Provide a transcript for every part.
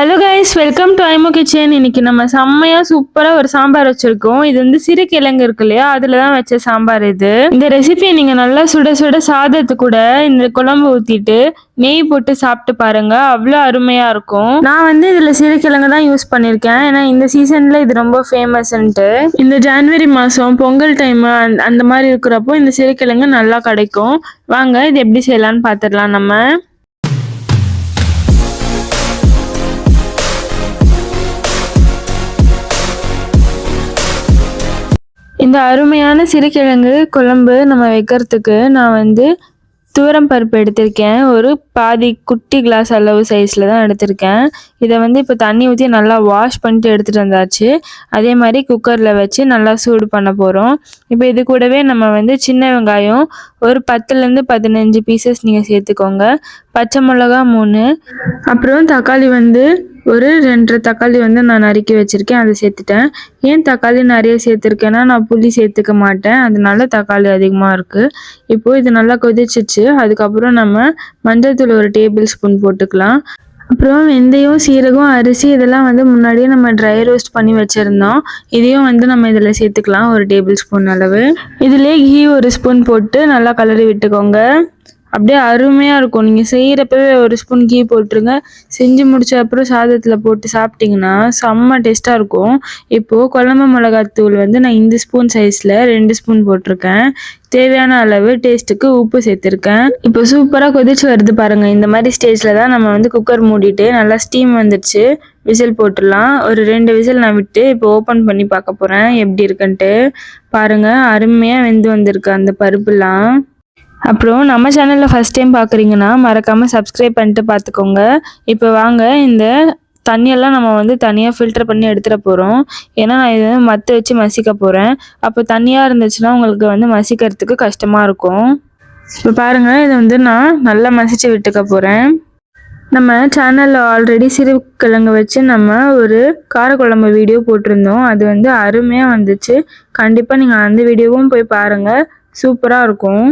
Hello guys welcome to ஐமோ kitchen இன்னைக்கு நம்ம செம்மையா சூப்பரா ஒரு சாம்பார் வச்சிருக்கோம். இது வந்து சிறு கிழங்கு இருக்கு இல்லையா? அதில் தான் வச்ச சாம்பார் இது. இந்த ரெசிபியை நீங்க நல்லா சுட சுட சாதத்து கூட இந்த குழம்பு ஊத்திட்டு நெய் போட்டு சாப்பிட்டு பாருங்க. அவ்வளோ அருமையா இருக்கும். நான் வந்து இதுல சிறு கிழங்கு தான் யூஸ் பண்ணிருக்கேன் ஏன்னா இந்த சீசன்ல இது ரொம்ப ஃபேமஸ்ன்ட்டு இந்த ஜான்வரி மாசம் பொங்கல் டைம் அந்த மாதிரி இருக்கிறப்போ இந்த சிறு கிழங்கு நல்லா கிடைக்கும். வாங்க இது எப்படி செய்யலாம்னு பார்த்துடலாம் நம்ம. இந்த அருமையான சிறுகிழங்கு குழம்பு நம்ம வைக்கிறதுக்கு நான் வந்து தூரம் பருப்பு எடுத்திருக்கேன். ஒரு பாதி குட்டி கிளாஸ் அளவு சைஸில் தான் எடுத்திருக்கேன். இதை வந்து இப்போ தண்ணி ஊற்றி நல்லா வாஷ் பண்ணிட்டு எடுத்துகிட்டு வந்தாச்சு. அதே மாதிரி குக்கரில் வச்சு நல்லா சூடு பண்ண போகிறோம் இப்போ இது கூடவே நம்ம வந்து சின்ன வெங்காயம் ஒரு பத்துலேருந்து பதினஞ்சு பீசஸ் நீங்கள் சேர்த்துக்கோங்க. பச்சை மிளகா மூணு. அப்புறம் தக்காளி வந்து ஒரு ரெண்டரை தக்காளி வந்து நான் நறுக்கி வச்சுருக்கேன் அதை சேர்த்துட்டேன். ஏன் தக்காளி நிறைய சேர்த்துருக்கேன்னா நான் புளி சேர்த்துக்க மாட்டேன். அதனால தக்காளி அதிகமாக இருக்குது இப்போ இது நல்லா கொதிச்சிச்சு. அதுக்கப்புறம் நம்ம மஞ்சள் தூள் ஒரு டேபிள் ஸ்பூன் போட்டுக்கலாம். அப்புறம் வெந்தயம் சீரகம் அரிசி இதெல்லாம் வந்து முன்னாடியே நம்ம ட்ரை ரோஸ்ட் பண்ணி வச்சுருந்தோம். இதையும் வந்து நம்ம இதில் சேர்த்துக்கலாம் ஒரு டேபிள் ஸ்பூன் அளவு. இதுலேயே கீ ஒரு ஸ்பூன் போட்டு நல்லா கலரி விட்டுக்கோங்க. அப்படியே அருமையாக இருக்கும். நீங்கள் செய்கிறப்பவே ஒரு ஸ்பூன் கீ போட்டுருங்க. செஞ்சு முடிச்ச அப்புறம் சாதத்தில் போட்டு சாப்பிட்டிங்கன்னா செம்ம டேஸ்ட்டாக இருக்கும். இப்போது குழம்பு மிளகாத்தூள் வந்து நான் இந்த ஸ்பூன் சைஸில் ரெண்டு ஸ்பூன் போட்டிருக்கேன். தேவையான அளவு டேஸ்ட்டுக்கு உப்பு சேர்த்துருக்கேன். இப்போ சூப்பராக கொதிச்சு வருது பாருங்கள் இந்த மாதிரி ஸ்டேஜில் தான் நம்ம வந்து குக்கர் மூடிட்டு நல்லா ஸ்டீம் வந்துடுச்சு விசில் போட்டுடலாம். ஒரு ரெண்டு விசில் நான் விட்டு இப்போ ஓப்பன் பண்ணி பார்க்க போகிறேன் எப்படி இருக்குன்ட்டு பாருங்கள் அருமையாக வெந்து வந்திருக்கு அந்த பருப்புலாம். அப்புறம் நம்ம சேனலில் ஃபஸ்ட் டைம் பார்க்குறீங்கன்னா மறக்காமல் சப்ஸ்கிரைப் பண்ணிட்டு பார்த்துக்கோங்க இப்போ வாங்க இந்த தண்ணியெல்லாம் நம்ம வந்து தனியாக ஃபில்டர் பண்ணி எடுத்துகிட்டு போகிறோம் ஏன்னா நான் இதை மற்ற வச்சு மசிக்க போகிறேன் அப்போ தண்ணியாக இருந்துச்சுன்னா உங்களுக்கு வந்து மசிக்கிறதுக்கு கஷ்டமாக இருக்கும். இப்போ பாருங்கள் இதை வந்து நான் நல்லா மசிச்சு விட்டுக்க போகிறேன் நம்ம சேனலில் ஆல்ரெடி சிறுகிழங்கு வச்சு நம்ம ஒரு காரக்குழம்பு வீடியோ போட்டிருந்தோம். அது வந்து அருமையாக வந்துச்சு. கண்டிப்பாக நீங்கள் அந்த வீடியோவும் போய் பாருங்கள் சூப்பராக இருக்கும்.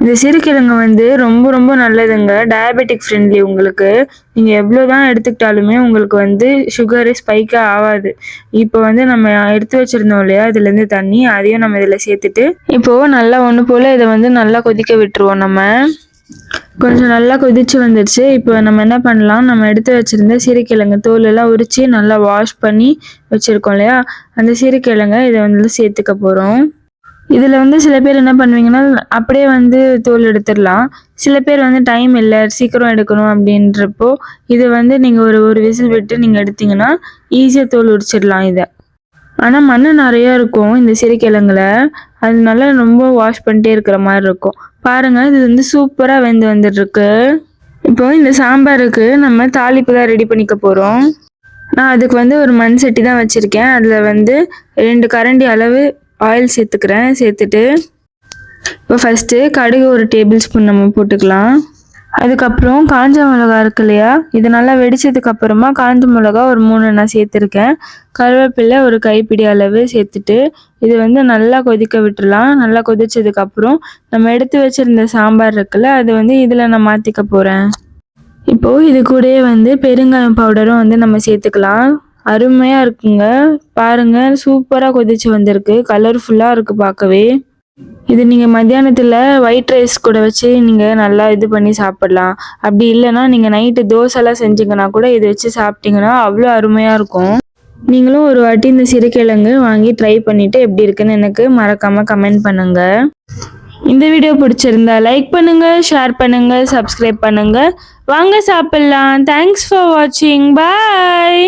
இந்த சிறுகிழங்கு வந்து ரொம்ப ரொம்ப நல்லதுங்க. டயபெட்டிக் ஃப்ரெண்ட்லி உங்களுக்கு. நீங்கள் எவ்வளோ தான் எடுத்துக்கிட்டாலுமே உங்களுக்கு வந்து சுகரு ஸ்பைக்கே ஆகாது. இப்போ வந்து நம்ம எடுத்து வச்சுருந்தோம் இல்லையா? இதுலேருந்து தண்ணி அதையும் நம்ம இதில் சேர்த்துட்டு இப்போது நல்லா ஒன்று போல் இதை வந்து நல்லா கொதிக்க விட்டுருவோம் நம்ம. கொஞ்சம் நல்லா கொதிச்சு வந்துடுச்சு. இப்போ நம்ம என்ன பண்ணலாம்? நம்ம எடுத்து வச்சுருந்த சிறுகிழங்கு தோலெல்லாம் உரித்து நல்லா வாஷ் பண்ணி வச்சுருக்கோம் இல்லையா? அந்த சிறுகிழங்கை இதை வந்து சேர்த்துக்க போகிறோம் இதில் வந்து சில பேர் என்ன பண்ணுவீங்கன்னா அப்படியே வந்து தோல் எடுத்துடலாம். சில பேர் வந்து டைம் இல்லை சீக்கிரம் எடுக்கணும் அப்படின்றப்போ இது வந்து நீங்கள் ஒரு ஒரு விசில் விட்டு நீங்கள் எடுத்தீங்கன்னா ஈஸியாக தோல் உரிச்சிடலாம் இதை. ஆனால் மண் நிறையா இருக்கும் இந்த சிறுக்கிழங்குல அதனால ரொம்ப வாஷ் பண்ணிட்டே இருக்கிற மாதிரி இருக்கும். பாருங்கள் இது வந்து சூப்பராக வெந்து வந்துட்டுருக்கு. இப்போ இந்த சாம்பாருக்கு நம்ம தாளிப்பு தான் ரெடி பண்ணிக்க போகிறோம் நான் அதுக்கு வந்து ஒரு மண் சட்டி தான் வச்சுருக்கேன். அதில் வந்து ரெண்டு கரண்டி அளவு ஆயில் சேர்த்துக்கிறேன். சேர்த்துட்டு இப்போ ஃபஸ்ட்டு கடுகு ஒரு டேபிள் ஸ்பூன் நம்ம போட்டுக்கலாம். அதுக்கப்புறம் காஞ்ச மிளகா இருக்கு இல்லையா? இது நல்லா வெடிச்சதுக்கு அப்புறமா காஞ்ச மிளகா ஒரு மூணு நான் சேர்த்துருக்கேன். கருவேப்பிலை ஒரு கைப்பிடி அளவு சேர்த்துட்டு இது வந்து நல்லா கொதிக்க விட்டுடலாம். நல்லா கொதிச்சதுக்கு அப்புறம் நம்ம எடுத்து வச்சிருந்த சாம்பார் இருக்குல்ல அது வந்து இதில் நான் மாற்றிக்க போகிறேன் இப்போது இது கூடயே வந்து பெருங்காயம் பவுடரும் வந்து நம்ம சேர்த்துக்கலாம். அருமையாக இருக்குங்க. பாருங்க சூப்பராக கொதிச்சு வந்திருக்கு. கலர்ஃபுல்லாக இருக்குது பார்க்கவே. இது நீங்கள் மத்தியானத்தில் ஒயிட் ரைஸ் கூட வச்சு நீங்கள் நல்லா இது பண்ணி சாப்பிடலாம். அப்படி இல்லைன்னா நீங்கள் நைட்டு தோசைலாம் செஞ்சீங்கன்னா கூட இது வச்சு சாப்பிட்டீங்கன்னா அவ்வளோ அருமையாக இருக்கும். நீங்களும் ஒரு வாட்டி இந்த சிறுகிழங்கு வாங்கி ட்ரை பண்ணிவிட்டு எப்படி இருக்குன்னு எனக்கு மறக்காமல் கமெண்ட் பண்ணுங்கள் இந்த வீடியோ பிடிச்சிருந்தா லைக் பண்ணுங்கள் ஷேர் பண்ணுங்கள் சப்ஸ்கிரைப் பண்ணுங்கள் வாங்க சாப்பிட்லாம். தேங்க்ஸ் ஃபார் வாட்சிங் பாய்